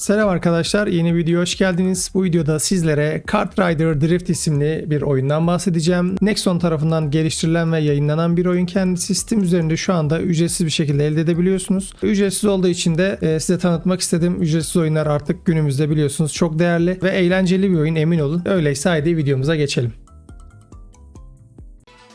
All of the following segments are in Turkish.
Selam arkadaşlar, yeni video hoş geldiniz. Bu videoda sizlere Kart Rider Drift isimli bir oyundan bahsedeceğim. Nexon tarafından geliştirilen ve yayınlanan bir oyun kendisi. Steam üzerinde şu anda ücretsiz bir şekilde elde edebiliyorsunuz. Ücretsiz olduğu için de e, size tanıtmak istedim. Ücretsiz oyunlar artık günümüzde biliyorsunuz çok değerli ve eğlenceli bir oyun emin olun. Öyleyse haydi videomuza geçelim.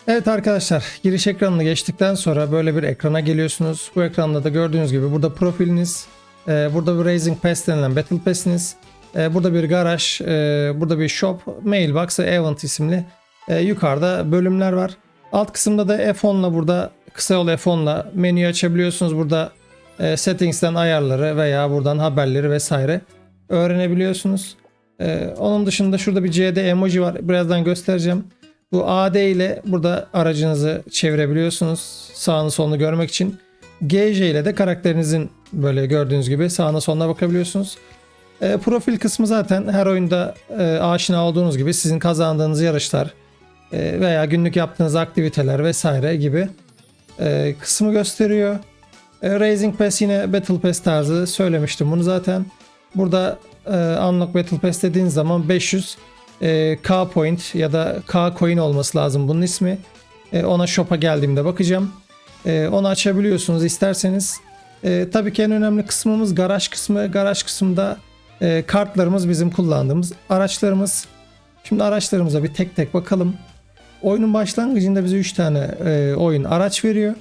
Evet arkadaşlar giriş ekranını geçtikten sonra böyle bir ekrana geliyorsunuz. Bu ekranda da gördüğünüz gibi burada profiliniz, e, burada bir Raising Pass denilen Battle Pass'iniz, e, burada bir garaj, e, burada bir shop, mailbox ve event isimli e, yukarıda bölümler var. Alt kısımda da F10'la burada kısa yol F10'la menüyü açabiliyorsunuz. Burada e, settings'ten ayarları veya buradan haberleri vesaire öğrenebiliyorsunuz. E, onun dışında şurada bir CD emoji var. Birazdan göstereceğim. Bu AD ile burada aracınızı çevirebiliyorsunuz sağını solunu görmek için. GJ ile de karakterinizin böyle gördüğünüz gibi sağına soluna bakabiliyorsunuz. E, profil kısmı zaten her oyunda e, aşina olduğunuz gibi sizin kazandığınız yarışlar e, veya günlük yaptığınız aktiviteler vesaire gibi e, kısmı gösteriyor. E, Raising Pass yine Battle Pass tarzı söylemiştim bunu zaten. Burada e, Unlock Battle Pass dediğiniz zaman 500 e, K point ya da K coin olması lazım bunun ismi. E, ona shop'a geldiğimde bakacağım. E, onu açabiliyorsunuz isterseniz. E, tabii ki en önemli kısmımız garaj kısmı. Garaj kısmında e, kartlarımız bizim kullandığımız araçlarımız. Şimdi araçlarımıza bir tek tek bakalım. Oyunun başlangıcında bize 3 tane e, oyun araç veriyor.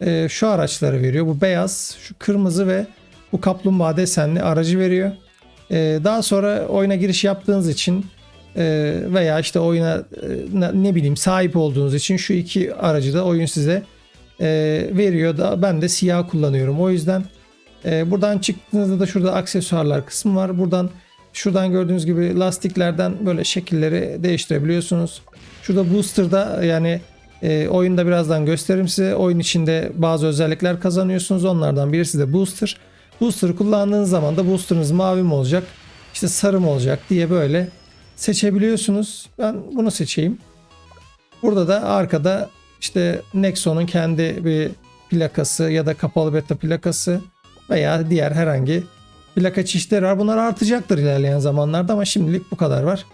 E, şu araçları veriyor. Bu beyaz, şu kırmızı ve bu kaplumbağa desenli aracı veriyor. E, daha sonra oyuna giriş yaptığınız için e, veya işte oyuna e, ne- bileyim sahip olduğunuz için şu iki aracı da oyun size e, veriyor da ben de siyah kullanıyorum. O yüzden e, buradan çıktığınızda da şurada aksesuarlar kısmı var. Buradan şuradan gördüğünüz gibi lastiklerden böyle şekilleri değiştirebiliyorsunuz. Şurada booster'da yani e, oyunda birazdan gösteririm size. Oyun içinde bazı özellikler kazanıyorsunuz. Onlardan birisi de booster. Booster'ı kullandığınız zaman da booster'ınız mavi mi olacak, işte sarı mı olacak diye böyle seçebiliyorsunuz. Ben bunu seçeyim. Burada da arkada işte Nexon'un kendi bir plakası ya da kapalı beta plakası veya diğer herhangi plaka çeşitleri var. Bunlar artacaktır ilerleyen zamanlarda ama şimdilik bu kadar var.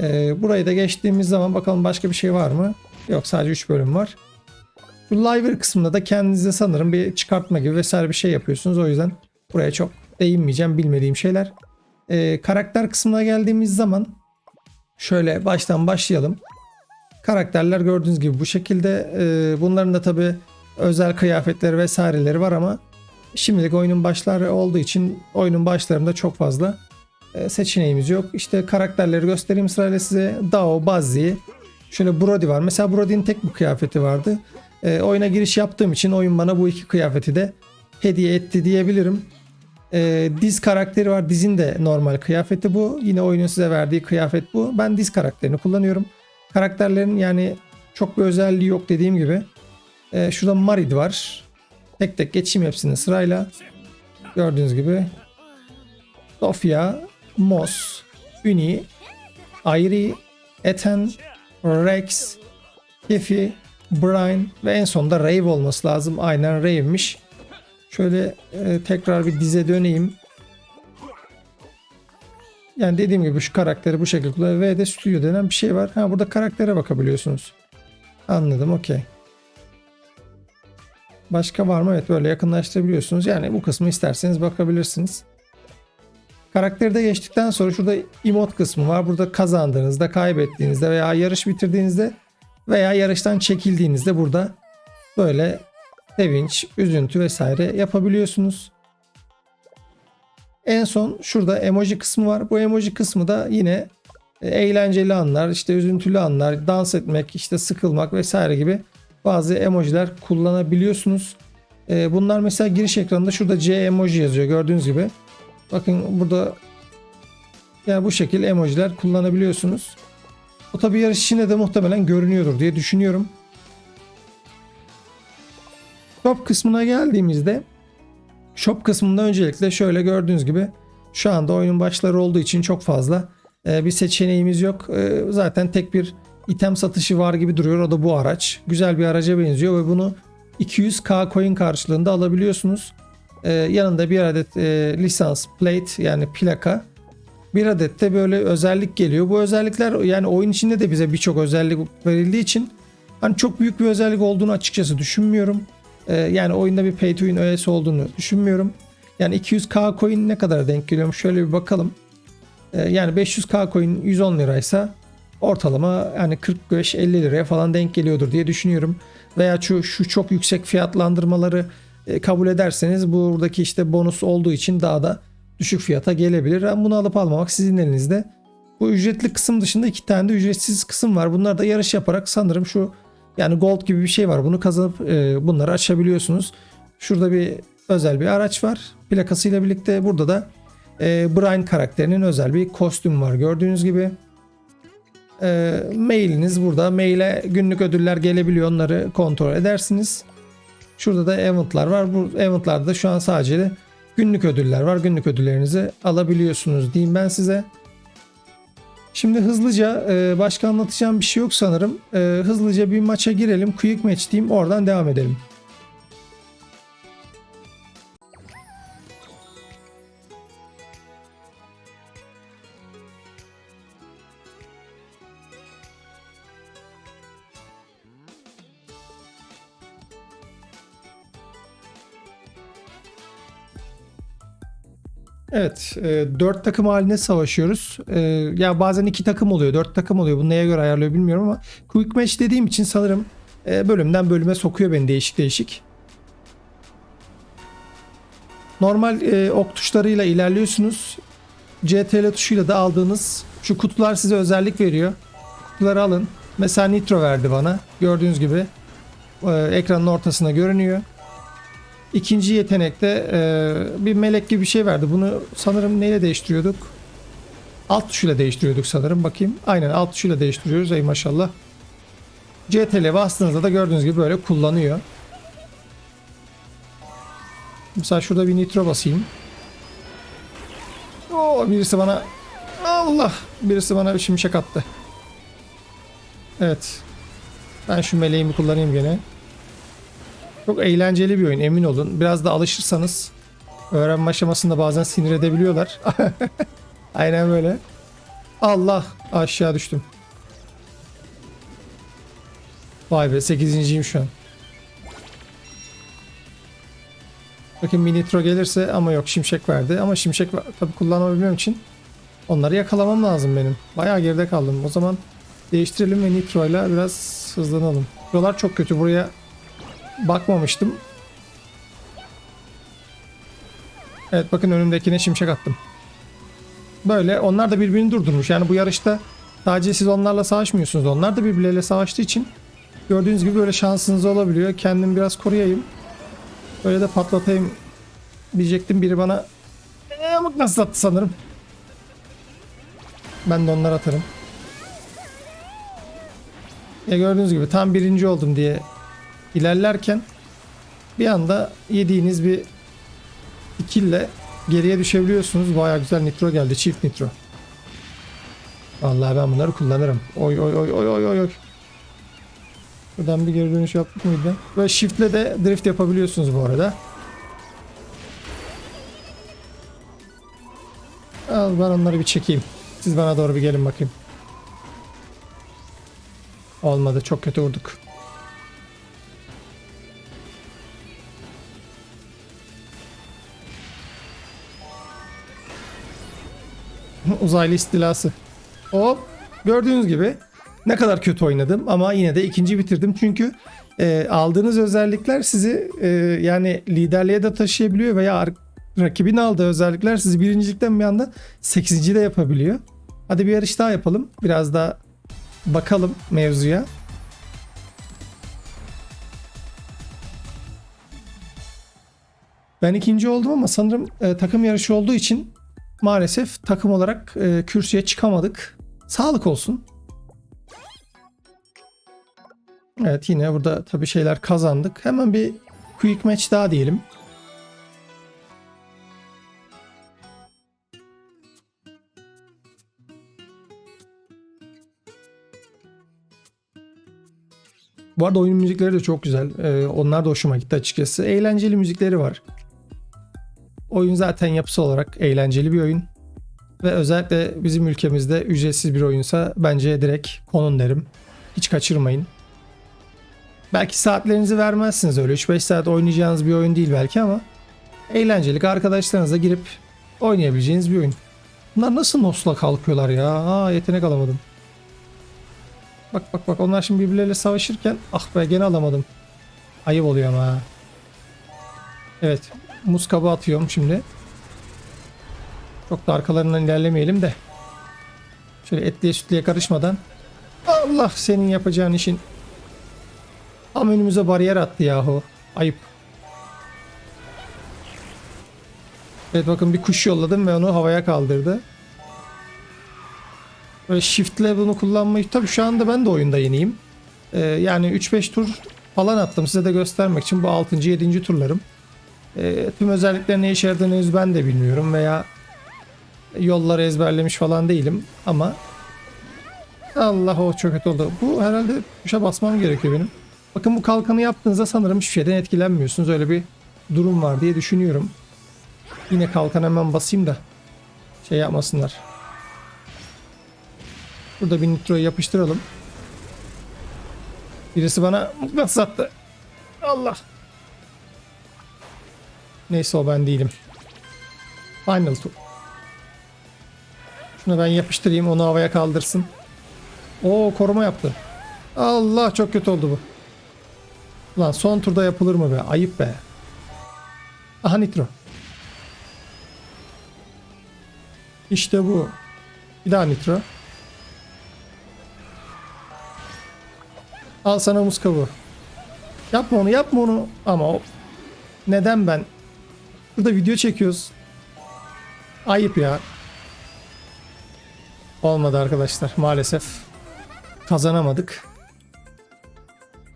Ee, burayı da geçtiğimiz zaman bakalım başka bir şey var mı? Yok sadece 3 bölüm var. Bu liver kısmında da kendinize sanırım bir çıkartma gibi vesaire bir şey yapıyorsunuz. O yüzden buraya çok değinmeyeceğim bilmediğim şeyler. Ee, karakter kısmına geldiğimiz zaman şöyle baştan başlayalım. Karakterler gördüğünüz gibi bu şekilde. Ee, bunların da tabi özel kıyafetleri vesaireleri var ama şimdilik oyunun başları olduğu için oyunun başlarında çok fazla e, seçeneğimiz yok. İşte karakterleri göstereyim sırayla size. Dao, Bazzi, şöyle Brody var. Mesela Brody'nin tek bu kıyafeti vardı. E, oyuna giriş yaptığım için oyun bana bu iki kıyafeti de hediye etti diyebilirim. E, diz karakteri var. Dizin de normal kıyafeti bu. Yine oyunun size verdiği kıyafet bu. Ben diz karakterini kullanıyorum. Karakterlerin yani çok bir özelliği yok dediğim gibi. E, şurada Marid var. Tek tek geçeyim hepsini sırayla. Gördüğünüz gibi. Sofia, Moss, Uni, Ayri, Ethan, Rex, Kefi, Brian ve en sonunda Rave olması lazım. Aynen Rave'miş. Şöyle e, tekrar bir dize döneyim. Yani dediğim gibi şu karakteri bu şekilde kullanıyor. Ve de Studio denen bir şey var. Ha burada karaktere bakabiliyorsunuz. Anladım okey. Başka var mı? Evet böyle yakınlaştırabiliyorsunuz. Yani bu kısmı isterseniz bakabilirsiniz. Karakteri de geçtikten sonra şurada emot kısmı var. Burada kazandığınızda, kaybettiğinizde veya yarış bitirdiğinizde veya yarıştan çekildiğinizde burada böyle sevinç, üzüntü vesaire yapabiliyorsunuz. En son şurada emoji kısmı var. Bu emoji kısmı da yine e, eğlenceli anlar, işte üzüntülü anlar, dans etmek, işte sıkılmak vesaire gibi bazı emojiler kullanabiliyorsunuz. E, Bunlar mesela giriş ekranında şurada C emoji yazıyor gördüğünüz gibi. Bakın burada yani bu şekil emojiler kullanabiliyorsunuz. O tabi yarış içinde de muhtemelen görünüyordur diye düşünüyorum. Shop kısmına geldiğimizde Shop kısmında öncelikle şöyle gördüğünüz gibi şu anda oyunun başları olduğu için çok fazla e, bir seçeneğimiz yok. E, zaten tek bir item satışı var gibi duruyor. O da bu araç. Güzel bir araca benziyor ve bunu 200k coin karşılığında alabiliyorsunuz. Ee, yanında bir adet e, lisans plate yani plaka. Bir adet de böyle özellik geliyor. Bu özellikler yani oyun içinde de bize birçok özellik verildiği için hani çok büyük bir özellik olduğunu açıkçası düşünmüyorum. Ee, yani oyunda bir pay to win öğesi olduğunu düşünmüyorum. Yani 200k coin ne kadar denk geliyormuş şöyle bir bakalım. Ee, yani 500k coin 110 liraysa ortalama yani 45-50 liraya falan denk geliyordur diye düşünüyorum. Veya şu, şu çok yüksek fiyatlandırmaları e, kabul ederseniz buradaki işte bonus olduğu için daha da düşük fiyata gelebilir. Ama bunu alıp almamak sizin elinizde. Bu ücretli kısım dışında iki tane de ücretsiz kısım var. Bunlar da yarış yaparak sanırım şu yani gold gibi bir şey var. Bunu kazanıp e, bunları açabiliyorsunuz. Şurada bir özel bir araç var. Plakasıyla birlikte burada da e, Brian karakterinin özel bir kostüm var. Gördüğünüz gibi e, mailiniz burada. Maile günlük ödüller gelebiliyor. Onları kontrol edersiniz. Şurada da eventlar var. Bu eventlarda şu an sadece de günlük ödüller var. Günlük ödüllerinizi alabiliyorsunuz diyeyim ben size. Şimdi hızlıca e, başka anlatacağım bir şey yok sanırım. E, hızlıca bir maça girelim. Quick match diyeyim. Oradan devam edelim. Evet, e, 4 takım halinde savaşıyoruz. E, ya bazen 2 takım oluyor, 4 takım oluyor. Bunu neye göre ayarlıyor bilmiyorum ama quick match dediğim için sanırım e, bölümden bölüme sokuyor beni değişik değişik. Normal e, ok tuşlarıyla ilerliyorsunuz. CTRL tuşuyla da aldığınız şu kutular size özellik veriyor. Kutuları alın. Mesela nitro verdi bana. Gördüğünüz gibi e, ekranın ortasında görünüyor. İkinci yetenekte e, bir melek gibi bir şey verdi. Bunu sanırım neyle değiştiriyorduk? Alt tuşuyla değiştiriyorduk sanırım. Bakayım. Aynen alt tuşuyla değiştiriyoruz. Ey maşallah. CTRL bastığınızda da gördüğünüz gibi böyle kullanıyor. Mesela şurada bir nitro basayım. Oo, birisi bana Allah birisi bana bir şimşek attı. Evet. Ben şu meleğimi kullanayım gene. Çok eğlenceli bir oyun emin olun. Biraz da alışırsanız öğrenme aşamasında bazen sinir edebiliyorlar. Aynen böyle. Allah aşağı düştüm. Vay be 8.yim şu an. Bakın bir nitro gelirse ama yok şimşek verdi. Ama şimşek tabi kullanabilmem için onları yakalamam lazım benim. Bayağı geride kaldım. O zaman değiştirelim ve nitro ile biraz hızlanalım. Yollar çok kötü. Buraya bakmamıştım. Evet bakın önümdekine şimşek attım. Böyle onlar da birbirini durdurmuş. Yani bu yarışta sadece siz onlarla savaşmıyorsunuz. Onlar da birbirleriyle savaştığı için gördüğünüz gibi böyle şansınız olabiliyor. Kendimi biraz koruyayım. Böyle de patlatayım diyecektim. Biri bana yamuk nasıl attı sanırım. Ben de onları atarım. Ya gördüğünüz gibi tam birinci oldum diye ilerlerken bir anda yediğiniz bir ikille geriye düşebiliyorsunuz. Baya güzel nitro geldi. Çift nitro. Vallahi ben bunları kullanırım. Oy oy oy oy oy oy. Buradan bir geri dönüş yaptık mıydı? Böyle shiftle de drift yapabiliyorsunuz bu arada. Al ben onları bir çekeyim. Siz bana doğru bir gelin bakayım. Olmadı. Çok kötü vurduk. Uzaylı istilası. Hop. Gördüğünüz gibi ne kadar kötü oynadım ama yine de ikinci bitirdim. Çünkü e, aldığınız özellikler sizi e, yani liderliğe de taşıyabiliyor veya rakibin aldığı özellikler sizi birincilikten bir anda sekizinci de yapabiliyor. Hadi bir yarış daha yapalım. Biraz daha bakalım mevzuya. Ben ikinci oldum ama sanırım e, takım yarışı olduğu için maalesef takım olarak e, kürsüye çıkamadık. Sağlık olsun. Evet yine burada tabii şeyler kazandık. Hemen bir quick match daha diyelim. Bu arada oyun müzikleri de çok güzel. Ee, onlar da hoşuma gitti açıkçası. Eğlenceli müzikleri var. Oyun zaten yapısı olarak eğlenceli bir oyun. Ve özellikle bizim ülkemizde ücretsiz bir oyunsa bence direkt konun derim. Hiç kaçırmayın. Belki saatlerinizi vermezsiniz öyle 3-5 saat oynayacağınız bir oyun değil belki ama eğlencelik arkadaşlarınızla girip oynayabileceğiniz bir oyun. Bunlar nasıl nosla kalkıyorlar ya? Aa yetenek alamadım. Bak bak bak onlar şimdi birbirleriyle savaşırken ah be gene alamadım. Ayıp oluyor ama. Evet muz kabı atıyorum şimdi. Çok da arkalarından ilerlemeyelim de. Şöyle etliye sütliye karışmadan. Allah senin yapacağın işin. Tam önümüze bariyer attı yahu. Ayıp. Evet bakın bir kuş yolladım ve onu havaya kaldırdı. Böyle shiftle bunu kullanmayı tabii şu anda ben de oyunda yeniyim. Ee, yani 3-5 tur falan attım size de göstermek için bu 6. 7. turlarım. Ee, tüm özelliklerin ne işe ben de bilmiyorum veya yolları ezberlemiş falan değilim ama Allah o çok kötü oldu. Bu herhalde tuşa basmam gerekiyor benim. Bakın bu kalkanı yaptığınızda sanırım hiçbir şeyden etkilenmiyorsunuz. Öyle bir durum var diye düşünüyorum. Yine kalkan hemen basayım da şey yapmasınlar. Burada bir nitroyu yapıştıralım. Birisi bana nasıl attı? Allah. Neyse o ben değilim. Final tool. Şunu ben yapıştırayım onu havaya kaldırsın. Oo koruma yaptı. Allah çok kötü oldu bu. Lan son turda yapılır mı be? Ayıp be. Aha nitro. İşte bu. Bir daha nitro. Al sana muz kabuğu. Yapma onu yapma onu. Ama o... Neden ben? Burada video çekiyoruz. Ayıp ya. Olmadı arkadaşlar maalesef. Kazanamadık.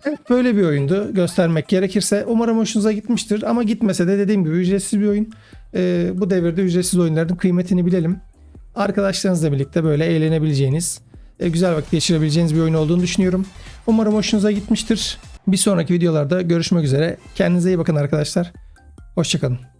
Evet böyle bir oyundu göstermek gerekirse. Umarım hoşunuza gitmiştir ama gitmese de dediğim gibi ücretsiz bir oyun. Ee, bu devirde ücretsiz oyunların kıymetini bilelim. Arkadaşlarınızla birlikte böyle eğlenebileceğiniz, e, güzel vakit geçirebileceğiniz bir oyun olduğunu düşünüyorum. Umarım hoşunuza gitmiştir. Bir sonraki videolarda görüşmek üzere. Kendinize iyi bakın arkadaşlar. Hoşçakalın.